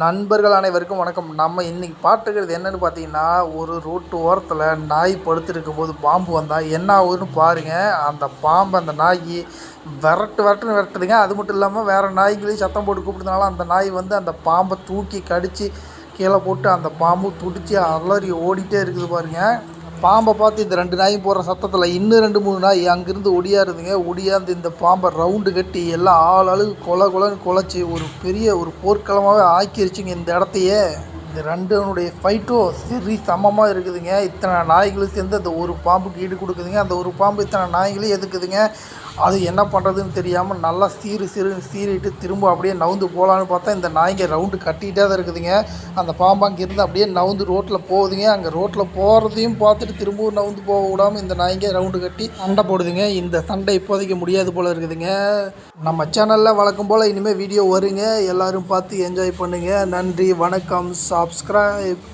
நண்பர்கள் அனைவருக்கும் வணக்கம். நம்ம இன்றைக்கி பார்த்துக்கிறது என்னென்னு பார்த்தீங்கன்னா ஒரு ரோட்டு ஓரத்தில் நாய் படுத்துருக்கும் போது பாம்பு வந்தால் என்ன ஆகுதுன்னு பாருங்கள் அந்த பாம்பு அந்த நாய் விரட்டு விரட்டுன்னு விரட்டுதுங்க. அது மட்டும் இல்லாமல் வேறு நாய்களையும் சத்தம் போட்டு கூப்பிடுறதுனால அந்த நாய் வந்து அந்த பாம்பை தூக்கி கடித்து கீழே போட்டு அந்த பாம்பு துடித்து அலறி ஓடிட்டே இருக்குது பாருங்கள் பாம்பை பார்த்து இந்த ரெண்டு நாயும் போடுற சத்தத்தில் இன்னும் ரெண்டு மூணு நாய் அங்கேருந்து ஒடியாருதுங்க ஒடியாந்து இந்த பாம்பை ரவுண்டு கட்டி எல்லாம் ஆள் அழுகு கொலை கொலன்னு குலைச்சி ஒரு பெரிய ஒரு போர்க்களமாகவே ஆக்கிருச்சுங்க இந்த இடத்தையே. இந்த ரெண்டுனுடைய ஃபைட்டும் சரி சமமாக இருக்குதுங்க. இத்தனை நாய்களும் சேர்ந்து அந்த ஒரு பாம்புக்கு ஈடு கொடுக்குதுங்க. அந்த ஒரு பாம்பு இத்தனை நாய்களையும் எதுக்குதுங்க? அது என்ன பண்ணுறதுன்னு தெரியாமல் நல்லா சீறு சீறு சீறிட்டு திரும்ப அப்படியே நவுந்து போகலான்னு பார்த்தா இந்த நாய்ங்க ரவுண்டு கட்டிகிட்டே தான் இருக்குதுங்க. அந்த பாம்பு அங்கேருந்து அப்படியே நவுந்து ரோட்டில் போகுதுங்க. அங்கே ரோட்டில் போகிறதையும் பார்த்துட்டு திரும்பவும் நவுந்து போக விடாமல் இந்த நாய்ங்க ரவுண்டு கட்டி சண்டை போடுதுங்க. இந்த சண்டை இப்போதைக்கு முடியாது போல் இருக்குதுங்க. நம்ம சேனலில் வழக்கம் போல் இனிமேல் வீடியோ வருங்க. எல்லோரும் பார்த்து என்ஜாய் பண்ணுங்கள் நன்றி வணக்கம். சப்ஸ்கிரைப்